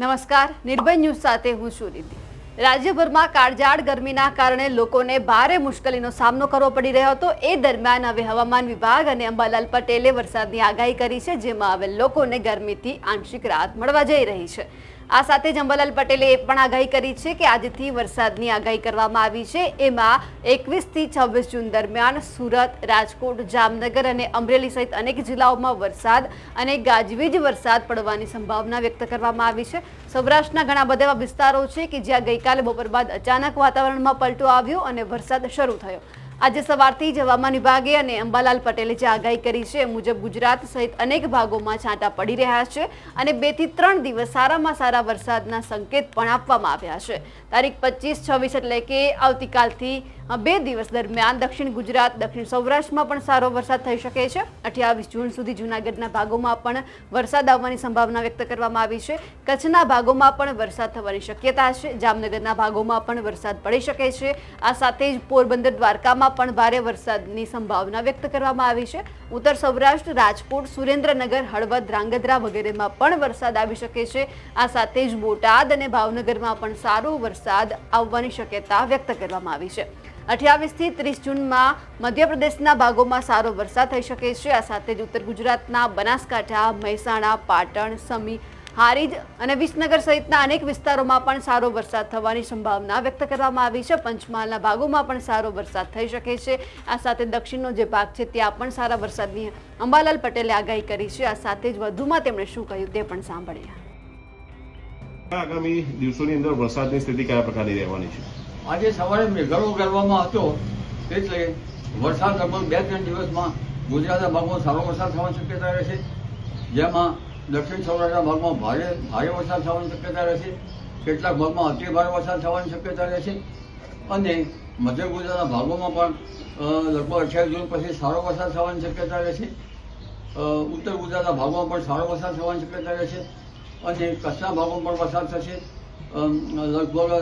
નમસ્કાર, નિર્ભય ન્યૂઝ સાથે હું છું રીતિ રાજ્યભરમાં કાળઝાળ ગરમીના કારણે લોકોને ભારે મુશ્કેલીનો સામનો કરવો પડી રહ્યો હતો. એ દરમિયાન હવે હવામાન વિભાગ અને અંબાલાલ પટેલે વરસાદની આગાહી કરી છે, જેમાં હવે લોકોને ગરમીથી આંશિક રાહત મળવા જઈ રહી છે. આ સાથે જ પટેલે એ પણ આગાહી કરી છે કે આજથી વરસાદની આગાહી કરવામાં આવી છે. એમાં એકવીસથી છવ્વીસ જૂન દરમિયાન સુરત, રાજકોટ, જામનગર અને અમરેલી સહિત અનેક જિલ્લાઓમાં વરસાદ અને ગાજવીજ વરસાદ પડવાની સંભાવના વ્યક્ત કરવામાં આવી છે. સૌરાષ્ટ્રના ઘણા બધા એવા વિસ્તારો છે કે જ્યાં ગઈકાલે બપોર બાદ અચાનક વાતાવરણમાં પલટો આવ્યો અને વરસાદ શરૂ થયો. આજે સવારથી જ હવામાન વિભાગે અને અંબાલાલ પટેલે જે આગાહી કરી છે મુજબ ગુજરાત સહિત અનેક ભાગોમાં છાંટા પડી રહ્યા છે અને બેથી ત્રણ દિવસ સારામાં સારા વરસાદના સંકેત પણ આપવામાં આવ્યા છે. તારીખ પચીસ, છવ્વીસ એટલે કે આવતીકાલથી બે દિવસ દરમિયાન દક્ષિણ ગુજરાત, દક્ષિણ સૌરાષ્ટ્રમાં પણ સારો વરસાદ થઈ શકે છે. અઠ્યાવીસ જૂન સુધી જૂનાગઢના ભાગોમાં પણ વરસાદ આવવાની સંભાવના વ્યક્ત કરવામાં આવી છે. કચ્છના ભાગોમાં પણ વરસાદ થવાની શક્યતા છે. જામનગરના ભાગોમાં પણ વરસાદ પડી શકે છે. આ સાથે જ પોરબંદર, દ્વારકામાં પણ ભારે વરસાદની સંભાવના વ્યક્ત કરવામાં આવી છે. ઉત્તર સૌરાષ્ટ્ર, રાજકોટ, સુરેન્દ્રનગર, હળવદ, ધ્રાંગધ્રા વગેરેમાં પણ વરસાદ આવી શકે છે. આ સાથે જ બોટાદ અને ભાવનગરમાં પણ સારો વરસાદ આવવાની શક્યતા વ્યક્ત કરવામાં આવી છે. અઠ્યાવીસથી ત્રીસ જૂનમાં મધ્યપ્રદેશના ભાગોમાં સારો વરસાદ થઈ શકે છે. આ સાથે જ ઉત્તર ગુજરાતના બનાસકાંઠા, મહેસાણા, પાટણ, સમી, હારીજ અને વિસનગર સહિતના અનેક વિસ્તારોમાં પણ સારો વરસાદ થવાની સંભાવના વ્યક્ત કરવામાં આવી છે. પંચમહાલના ભાગોમાં પણ સારો વરસાદ થઈ શકે છે. આ સાથે દક્ષિણનો જે ભાગ છે ત્યાં પણ સારા વરસાદની અંબાલાલ પટેલે આગાહી કરી છે. આ સાથે જ વધુમાં તેમણે શું કહ્યું તે પણ સાંભળ્યા આગામી દિવસોની અંદર વરસાદની સ્થિતિ કયા પ્રકારની રહેવાની છે? આજે સવારે મેઘાડો ગરવામાં હતો એટલે વરસાદ લગભગ બે ત્રણ દિવસમાં ગુજરાતના ભાગમાં સારો વરસાદ થવાની શક્યતા રહેશે. જેમાં દક્ષિણ સૌરાષ્ટ્રના ભાગમાં ભારે ભારે વરસાદ થવાની શક્યતા રહેશે. કેટલાક ભાગમાં અતિ ભારે વરસાદ થવાની શક્યતા રહેશે. અને મધ્ય ગુજરાતના ભાગોમાં પણ લગભગ અઠ્યાવીસ જૂન પછી સારો વરસાદ થવાની શક્યતા રહેશે. ઉત્તર ગુજરાતના ભાગોમાં પણ સારો વરસાદ થવાની શક્યતા રહેશે. અને કચ્છના ભાગોમાં પણ વરસાદ થશે. લગભગ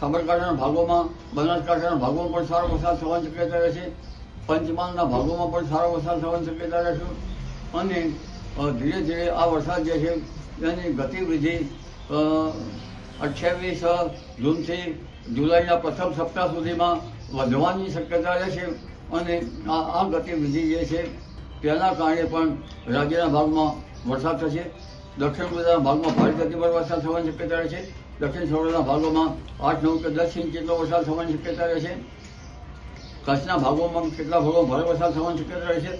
સાબરકાંઠાના ભાગોમાં, બનાસકાંઠાના ભાગોમાં પણ સારો વરસાદ થવાની શક્યતા રહેશે પંચમહાલના ભાગોમાં પણ સારો વરસાદ થવાની શક્યતા રહેશે અને ધીરે ધીરે આ વરસાદ જે છે, એની ગતિવિધિ અઠ્યાવીસ જૂનથી જુલાઈના પ્રથમ સપ્તાહ સુધીમાં વધવાની શક્યતા રહેશે અને આ આ ગતિવિધિ જે છે, તેના કારણે પણ રાજ્યના ભાગમાં વરસાદ થશે. દક્ષિણ ગુજરાતના ભાગમાં ભારે ગતિમાં વરસાદ થવાની શક્યતા રહેશે દક્ષિણ સૌરાષ્ટ્રના ભાગોમાં આઠ, નવ કે દસ ઇંચ જેટલો વરસાદ થવાની શક્યતા રહેશે કચ્છના ભાગોમાં કેટલા ભાગોમાં ભારે વરસાદ થવાની શક્યતા રહેશે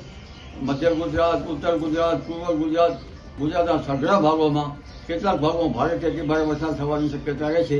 મધ્ય ગુજરાત, ઉત્તર ગુજરાત, પૂર્વ ગુજરાત, ગુજરાતના સઘળા ભાગોમાં કેટલાક ભાગોમાં ભારેથી અતિ ભારે વરસાદ થવાની શક્યતા રહેશે